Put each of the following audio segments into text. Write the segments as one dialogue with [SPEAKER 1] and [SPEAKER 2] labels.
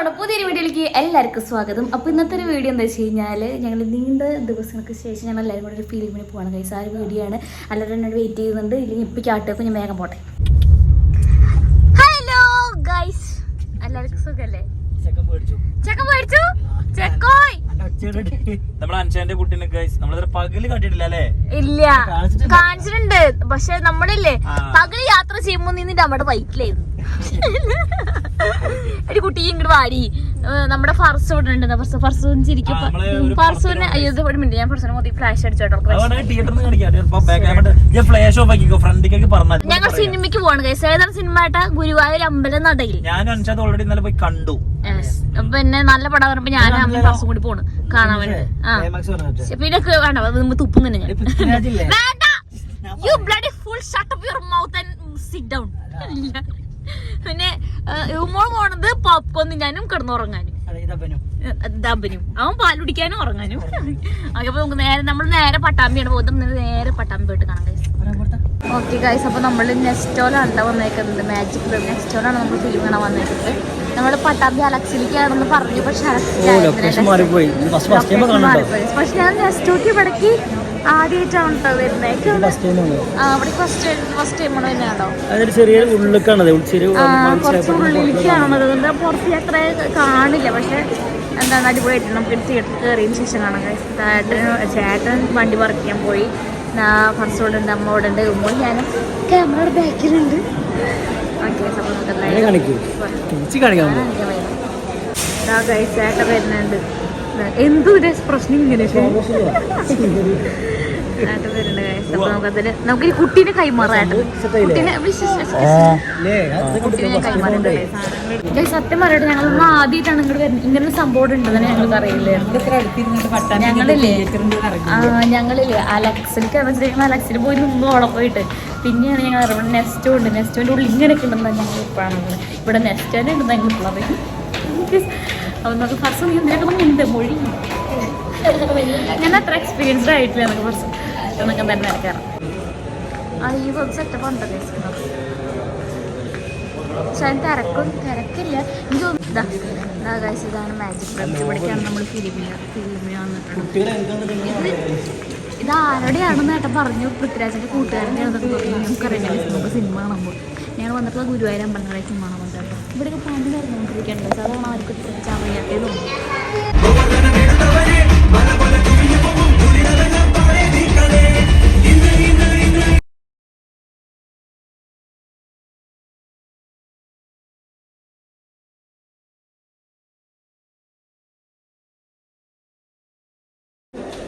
[SPEAKER 1] നമ്മുടെ പുതിയൊരു വീഡിയോയിലേക്ക് എല്ലാവർക്കും സ്വാഗതം. അപ്പോൾ ഇന്നത്തെ ഒരു വീഡിയോ എന്താ വെച്ച് കഴിഞ്ഞാൽ ഞങ്ങൾ നീണ്ട ദിവസങ്ങൾക്ക് ശേഷം ഞങ്ങൾ എല്ലാവരും കൂടെ ഒരു ഫിലിമിന് പോകണം കൈസ് ആ ഒരു വീഡിയോ ആണ്. എല്ലാവരും എന്നോട് വെയിറ്റ് ചെയ്യുന്നുണ്ട്. ഇല്ലെങ്കിൽ ഇപ്പം ചാട്ടേക്കും ഞാൻ വേഗം പോട്ടെ. ഹലോ ഗൈസ് എല്ലാവർക്കും സുഖല്ലേ?
[SPEAKER 2] ചെക്കൻ
[SPEAKER 1] മേടിച്ചു ചെക്കോയ്.
[SPEAKER 2] നമ്മളെ അൻഷാന്റെ കുട്ടീനെ ഗൈസ് നമ്മളിത് പകൽ കണ്ടിട്ടില്ല അല്ലേ?
[SPEAKER 1] ഇല്ല?
[SPEAKER 2] കാണിച്ചിട്ടുണ്ട്.
[SPEAKER 1] പക്ഷെ നമ്മളില്ലേ പകൽ യാത്ര ചെയ്യുമ്പോ നിന്നിട്ട് നമ്മുടെ ബൈക്കിലായിരുന്നു ഒരു കുട്ടി ഇങ്ങോട്ട് വാടി. നമ്മുടെ ഫർസ് ഇവിടെ ഉണ്ട് ഫർസ്. ഫർസൂൻ ചിരിക്കും. ഫർസൂന് അയ്യോ ഒരു മിനിറ്റ് ഞാൻ ഫർസൂന് മൊത്തം ഫ്ലാഷ്
[SPEAKER 2] അടിച്ചോട്ടോ
[SPEAKER 1] ഞങ്ങൾ സിനിമയ്ക്ക് പോവാണ് കൈസ് ഏതാണ് സിനിമ ഏട്ടാ? ഗുരുവായൂർ അമ്പലം നടയിൽ.
[SPEAKER 2] കണ്ടു.
[SPEAKER 1] പിന്നെ നല്ല പടം പറയുമ്പോ ഞാൻ അമ്മയും ഫർസും കൂടി പോണ്. കാണാൻ വേണ്ടി. ആ. പിന്നെ വേണ്ട. തുപ്പും തന്നെ ഞാൻ. You bloody fool shut up your mouth and sit down പിന്നെ ഉമ്മോൾ പോണത് പോപ്കോൺ തിന്നാനും കിടന്നുറങ്ങാനും ദബനും. അവൻ പാൽ കുടിക്കാനും ഉറങ്ങാനും അപ്പൊ നമുക്ക് നേരെ നമ്മൾ നേരെ പട്ടാമ്പിയാണ് പോകുന്നത്. നേരെ പട്ടാമ്പി പോയിട്ട് കാണാം ഗൈസ് ഓക്കെ ഗൈസ് അപ്പൊ നമ്മൾ നെസ്റ്റോലാണ് വന്നേക്കുന്നത്. മാജിക് നെസ്റ്റോലാണ് നമ്മൾ ഫിലിം കാണാൻ വന്നേക്കുന്നത്. നമ്മൾ പട്ടാമ്പി അലക്സിലേക്കാണെന്ന് പറഞ്ഞു പക്ഷെ
[SPEAKER 2] അലക്സിലായിരുന്നു
[SPEAKER 1] പക്ഷെ ഞാൻ നെസ്റ്റോക്ക് ഇവിടേക്ക് ആദ്യമായിട്ടാണ് കേട്ടോ വരുന്നത് ആ അവിടെ ഫസ്റ്റ് ഫസ്റ്റ് ടൈമാണ് തന്നെയാണോ
[SPEAKER 2] അതൊരു ചെറിയ ഉള്ളിലേക്കാണത്
[SPEAKER 1] കുറച്ച് ഉള്ളിലേക്കാണത് അതുകൊണ്ട് പുറത്ത് അത്ര കാണില്ല പക്ഷെ എന്താണ് അടിപൊളിയായിട്ട് നമുക്ക് തിയേറ്റർ കയറിയതിന് ശേഷം കാണാം. ചേട്ടൻ ചേട്ടൻ വണ്ടി വർക്ക് ചെയ്യാൻ പോയി. ഫസ്റ്റ് ഓടെ ഉണ്ട് അമ്മ ഓടെ ഉമ്മ ഞാൻ ക്യാമറയുടെ ബാക്കിലുണ്ട്. ഓക്കെ ചേട്ടൻ വരുന്നുണ്ട്. ഇങ്ങനെ ചേട്ടൻ വരുന്നുണ്ട് guys. അപ്പോൾ നമുക്കതിൽ നമുക്ക് ഈ കുട്ടീനെ കൈമാറാട്ടെ. കുട്ടീനെ ഞാൻ സത്യം പറയട്ടെ ഞങ്ങളൊന്നും ആദ്യമായിട്ടാണ് ഇങ്ങോട്ട് വരുന്നത്. ഇങ്ങനെ ഒരു സംഭവം ഉണ്ടെന്ന് ഞങ്ങൾക്ക് അറിയില്ലായിരുന്നു ഞങ്ങളില്ലേ? ആ ഞങ്ങളില്ലേ? അലക്സിലേക്ക് വെച്ചിരിക്കുന്ന അലക്സിൽ പോയി നിന്നു അവിടെ പോയിട്ട്. പിന്നെയാണ് ഞങ്ങൾ അറിയുന്നത് നെസ്റ്റോ ഉണ്ട്. നെസ്റ്റോന്റെ ഉള്ളിൽ ഇങ്ങനെയൊക്കെ ഉണ്ടെന്ന് ഞങ്ങൾ ഇപ്പോഴാണ്. ഇവിടെ നെസ്റ്റോനെ ഉണ്ടെന്ന് ഞങ്ങൾക്കുള്ളത് അപ്പം നമുക്ക് ഇതിനൊക്കെ ഉണ്ട് മൊഴി. ഞാൻ അത്ര എക്സ്പീരിയൻസ്ഡ് ആയിട്ടില്ല നമുക്ക് ഫസ്റ്റ് എന്നൊക്കെ തന്നെ എടുക്കാറ് ആ ഈ വെബ് സെറ്റപ്പ് ഉണ്ടല്ലോ പക്ഷെ അതിന് തിരക്കും തിരക്കില്ല. എനിക്ക് തോന്നുന്നു ഇതാണ് മാജിക് ഇവിടേക്കാണ് നമ്മൾ ഫിലിമിന് ഫിലിമിന് വന്നിട്ടുണ്ട് ഇത് ഇത് ആരുടെയാണെന്ന് ഏട്ടൻ പറഞ്ഞു. പൃഥ്വിരാജിന്റെ കൂട്ടുകാരന്റെ ആണെന്നൊക്കെ പറഞ്ഞു നമുക്കറിയാം നമുക്ക് സിനിമ കാണുമ്പോൾ വന്നപ്പോൾ ഗുരുവായൂർ അമ്പലങ്ങളിലേക്ക് സിനിമ കാണാൻ ഇവിടെ പണി അവർക്ക് പ്രത്യേകിച്ച് അറിയാത്തേ തോന്നുന്നു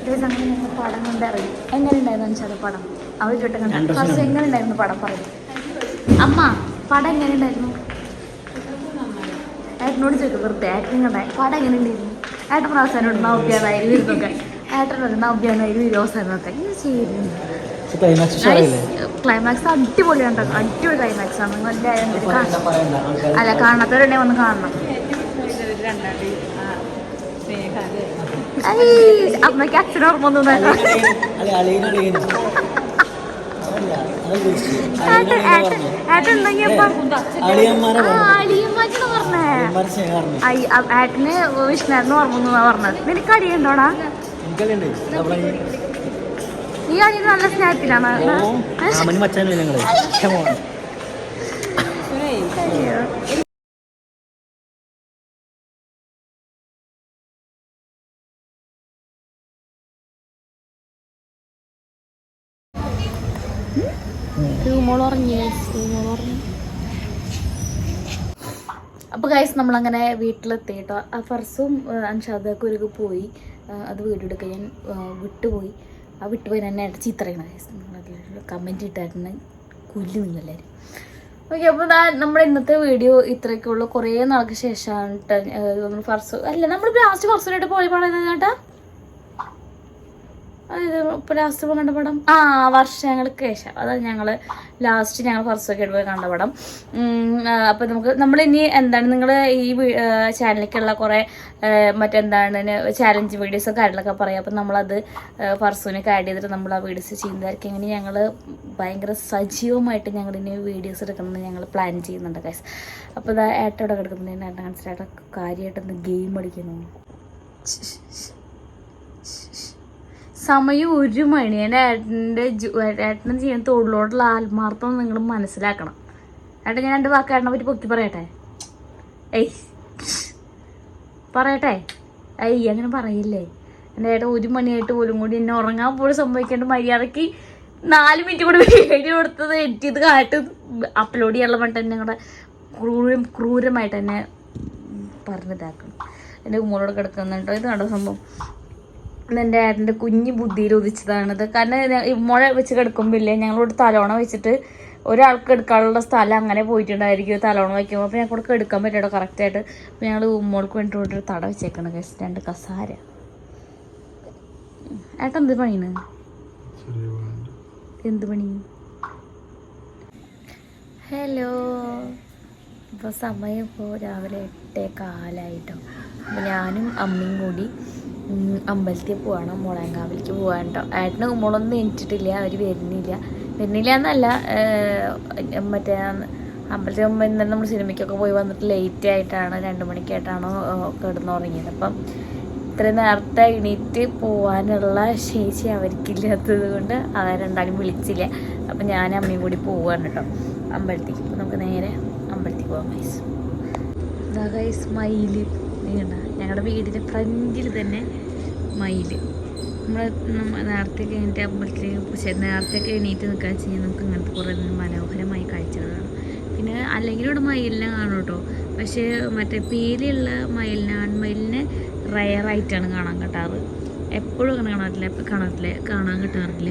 [SPEAKER 1] ഗൈസ് അങ്ങനെ ഞങ്ങൾ പടം കൊണ്ടിറങ്ങി എങ്ങനെ ഉണ്ടായിരുന്നു വെച്ചാൽ പടം? അവർ ചോട്ടെ കണ്ട. ഫസ്റ്റ് എങ്ങനെ ഉണ്ടായിരുന്നു പടം പറയും? അമ്മ പടം എങ്ങനെ ഉണ്ടായിരുന്നു ഏട്ടനോട് ചോദിക്കും വെറുതെ ഏട്ടൻ കണ്ട. പടം എങ്ങനെ ഉണ്ടായിരുന്നു ഏട്ടൻ അവസാനോട് നവ്യാനായിരുന്നു ഇരുന്നൊക്കെ ഏട്ടനോട് നവ്യാനായിരുന്നു ഇരു അവസാനമൊക്കെ. ഇത് ചെയ്യുന്നു. ക്ലൈമാക്സ് അടിപൊളിയാണ് അടിപൊളി ക്ലൈമാക്സ് ആണ്. നല്ല അല്ല കാണാത്തവരുടെ വന്ന് കാണണം. അമ്മയ്ക്ക് അച്ഛനോർമ്മ ഒന്നും ഏട്ടന് വിഷ്ണുവിന് ഓർമ്മ പറഞ്ഞത്. നിനക്ക് അടിയുണ്ടോടാ നീ അടിയത് നല്ല സ്നേഹത്തിലാണ്?
[SPEAKER 2] മച്ചാനല്ലേ
[SPEAKER 1] ഞങ്ങൾ? അപ്പോൾ ഗൈസ് നമ്മളങ്ങനെ വീട്ടിലെത്തി ആ ഫർസും അൻഷാദൊക്കെ ഒരു പോയി. അത് വീടെടുക്കാൻ ഞാൻ വിട്ടുപോയി. ആ വിട്ടുപോയി എന്നെ അടിച്ച് ഇത്രയാണ് ഗൈസ് നിങ്ങളൊക്കെ കമന്റ് ഇട്ടായിരുന്നു കൊല്ലു നിങ്ങളെല്ലാവരും ഓക്കെ അപ്പോൾ നമ്മുടെ ഇന്നത്തെ വീഡിയോ ഇത്രയൊക്കെ ഉള്ളൂ. കുറേ നാൾക്ക് ശേഷമാണ് ഫർസ് അല്ല നമ്മൾ ലാസ്റ്റ് ഫർസിനായിട്ട് പോയി പറയുന്നത് അതായത് ഇപ്പൊ ലാസ്റ്റ് കണ്ട പടം? ആ വർഷങ്ങൾക്ക് ശേഷം. അതായത് ഞങ്ങൾ ലാസ്റ്റ് ഞങ്ങൾ ഫസ്റ്റൊക്കെ പോയി കണ്ട പടം. ഉം, അപ്പൊ നമുക്ക് നമ്മൾ ഇനി എന്താണ് നിങ്ങൾ ഈ ചാനലിലേക്കുള്ള കുറെ മറ്റെന്താണ് ചാലഞ്ച് വീഡിയോസും കാര്യങ്ങളൊക്കെ പറയാം. അപ്പം നമ്മളത് ഫർസൂനൊക്കെ ആഡ് ചെയ്തിട്ട് നമ്മൾ ആ വീഡിയോസ് ചെയ്യുന്നതായിരിക്കും. ഇങ്ങനെ ഞങ്ങൾ ഭയങ്കര സജീവമായിട്ട് ഞങ്ങൾ ഇനി വീഡിയോസ് എടുക്കണമെന്ന് ഞങ്ങൾ പ്ലാൻ ചെയ്യുന്നുണ്ട് ഗൈസ് അപ്പോൾ ഇതാ ഏട്ടോടെ കിടക്കുന്നതിന് ഏട്ടൻ മനസ്സിലായിട്ട് കാര്യമായിട്ടൊന്ന് ഗെയിം കളിക്കുന്നു സമയം ഒരു മണി. എന്റെ ഏട്ടന്റെ ഏട്ടനും ചെയ്യുന്ന തൊഴിലോടുള്ള ആത്മാർത്ഥം നിങ്ങൾ മനസ്സിലാക്കണം. ഏട്ടൻ ഞാൻ രണ്ട് വാക്ക് ഏട്ടനെ പറ്റി പൊക്കി പറയട്ടെ? ഏയ്. പറയട്ടെ? ഏയ് അങ്ങനെ പറയില്ലേ? എന്റെ ഏട്ടൻ ഒരു മണിയായിട്ട് പോലും കൂടി എന്നെ ഉറങ്ങാൻ പോലും സംഭവിക്കേണ്ട മര്യാദയ്ക്ക് നാല് മിനിറ്റ് കൂടി വീഡിയോ എടുത്തത് എഡിറ്റ് ചെയ്ത് കാട്ട് അപ്ലോഡ് ചെയ്യാൻ വേണ്ടി തന്നെ ഞങ്ങളുടെ ക്രൂരം ക്രൂരമായിട്ട് എന്നെ പറഞ്ഞിതാക്കണം എന്റെ ഉമ്മോളോട് കിടക്കുന്നുണ്ടോ? ഇത് കണ്ടോ സംഭവം? എന്റെ ഏട്ടന്റെ കുഞ്ഞു ബുദ്ധിയിൽ ഉദിച്ചതാണിത് കാരണം മുഴ വെച്ച് കിടക്കുമ്പോൾ ഇല്ലേ ഞങ്ങളോട് തലോണ വെച്ചിട്ട് ഒരാൾക്ക് എടുക്കാനുള്ള സ്ഥലം അങ്ങനെ പോയിട്ടുണ്ടായിരിക്കും. തലോണ വയ്ക്കുമ്പോൾ അപ്പോൾ ഞങ്ങൾക്ക് എടുക്കാൻ പറ്റുമോ കറക്റ്റായിട്ട് അപ്പോൾ ഞങ്ങൾ ഉമ്മോൾക്ക് വേണ്ടിയിട്ട് ഒരു തട വെച്ചേക്കണം ഗസ് രണ്ട് കസാര. ഏട്ടൻ എന്ത് പണിയാണ്? എന്ത് പണി? ഹലോ. ഇപ്പോൾ സമയം ഇപ്പോൾ രാവിലെ എട്ടേ കാലായിട്ടോ. അപ്പോൾ ഞാനും അമ്മയും കൂടി അമ്പലത്തിൽ പോവാണ് മുളയങ്കാവിലേക്ക് പോകാൻ കേട്ടോ ഏട്ടന് മുളൊന്നും എണിച്ചിട്ടില്ല അവർ വരുന്നില്ല. വരുന്നില്ല എന്നല്ല മറ്റേ അമ്പലത്തിൽ പോകുമ്പോൾ ഇന്നലെ നമ്മൾ സിനിമയ്ക്കൊക്കെ പോയി വന്നിട്ട് ലേറ്റ് ആയിട്ടാണ് രണ്ട് മണിക്കായിട്ടാണ് കിടന്നുറങ്ങിയത്. അപ്പം ഇത്ര നേരത്തെ എണീറ്റ് പോകാനുള്ള ശേഷി അവർക്കില്ലാത്തത് കൊണ്ട് അവരെ രണ്ടാളും വിളിച്ചില്ല. അപ്പം ഞാൻ അമ്മയും കൂടി പോവാണ് കേട്ടോ അമ്പലത്തേക്ക് നമുക്ക് നേരെ അമ്പലത്തിൽ പോവാം ഗൈസ് ഗൈസ് മയിൽ. നീണ്ട ഞങ്ങളുടെ വീടിന്റെ ഫ്രണ്ടിൽ തന്നെ മയിൽ നമ്മൾ നമ്മ നേരത്തെ കഴിഞ്ഞിട്ട് അമ്പലത്തിലേക്ക് പക്ഷേ നേരത്തെ കഴിഞ്ഞിട്ട് നിൽക്കാൻ വെച്ച് കഴിഞ്ഞാൽ നമുക്ക് ഇങ്ങനത്തെ കുറേ മനോഹരമായ കാണാം പിന്നെ അല്ലെങ്കിൽ ഇവിടെ മയിലിനെ കാണും കേട്ടോ. പക്ഷേ മറ്റേ പീലിയുള്ള മയിലിനെ ആൺമയിലിനെ റയറായിട്ടാണ് കാണാൻ കിട്ടാറ്. എപ്പോഴും അങ്ങനെ കാണാറില്ല. കാണാറില്ല കാണാൻ കിട്ടാറില്ല.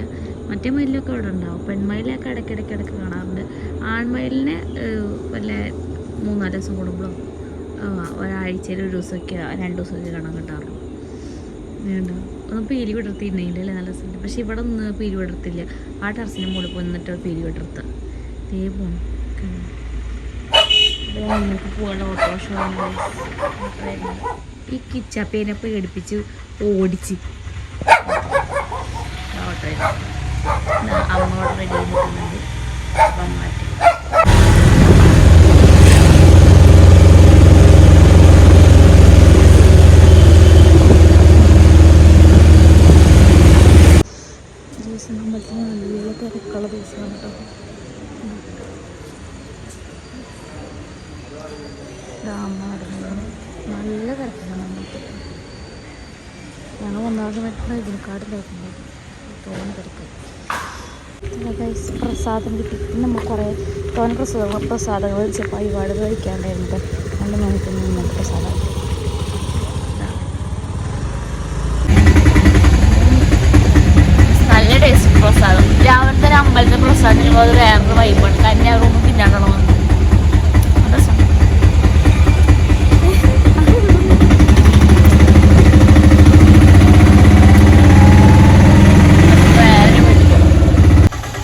[SPEAKER 1] മറ്റേ മയിലൊക്കെ അവിടെ ഉണ്ടാവും. പെൺമയിലൊക്കെ ഇടയ്ക്കിടയ്ക്ക് ഇടയ്ക്ക് കാണാറുണ്ട്. ആൺമയിലിനെ വല്ല മൂന്നാൽ ദിവസം കൂടുമ്പോഴോ ഒരാഴ്ചയിൽ ഒരു ദിവസമൊക്കെ രണ്ട് ദിവസമൊക്കെ കാണാൻ കിട്ടാറുള്ളൂ വേണ്ട. ഒന്ന് പീലി അല്ലേ? നല്ല സ്ഥലം പക്ഷെ ഇവിടെ ഒന്ന് പീലി വിടർത്തില്ല. ആ ടെറസിന്റെ മുകളിൽ പോയി നിന്നിട്ട് പീലി വിടർത്തുക ദേ പോണം. നിങ്ങൾക്ക് പോകേണ്ട ഓട്ടോറിക്ഷ ഈ കിച്ചപ്പേനെ പേടിപ്പിച്ച് ഓടിച്ച്. അമ്മ റെഡി നിൽക്കുന്നുണ്ട്. അപ്പം മാറ്റി ദിവസം അമ്പലത്തിൽ നല്ല തിരക്കുള്ള ദിവസമാണ് കേട്ടോ ഡാമാടുന്നത് നല്ല തിരക്കാണ് അമ്പലത്തിൽ ഞങ്ങൾ ഒന്നാമത് മറ്റുള്ള ഇതിനെക്കാട് തിരക്കുണ്ട് തോന്നും തിരക്ക്. പ്രസാദം കിട്ടി. നമ്മൾ കുറേ തോൻ പ്രസാദങ്ങൾ പ്രസാദങ്ങൾ ഒരുപാട് കഴിക്കാണ്ടായിരുന്നത് രണ്ട് മണിക്ക് മുന്നേ പ്രസാദം നല്ല ടേസ്റ്റ് പ്രസാദം. രാവിലത്തെ അമ്പലത്തെ പ്രസാദം അത് വേറൊരു വൈബാണ് കന്യാ റൂമ് പിന്നാണോ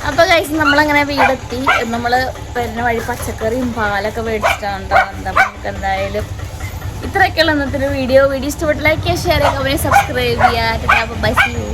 [SPEAKER 1] അപ്പൊ കഴിച്ച് നമ്മളങ്ങനെ വീടെത്തി നമ്മൾ വരുന്ന വഴി പച്ചക്കറിയും പാലൊക്കെ മേടിച്ചിട്ടാണ് ട്ടോ എന്താ നമുക്ക് എന്തായാലും ഇത്രയൊക്കെയുള്ള ഇന്നത്തെ വീഡിയോ വീഡിയോ ഇഷ്ടപ്പെട്ട് ലൈക്ക് ചെയ്യുക ഷെയർ ചെയ്യുക സബ്സ്ക്രൈബ് ചെയ്യുക. Bye see you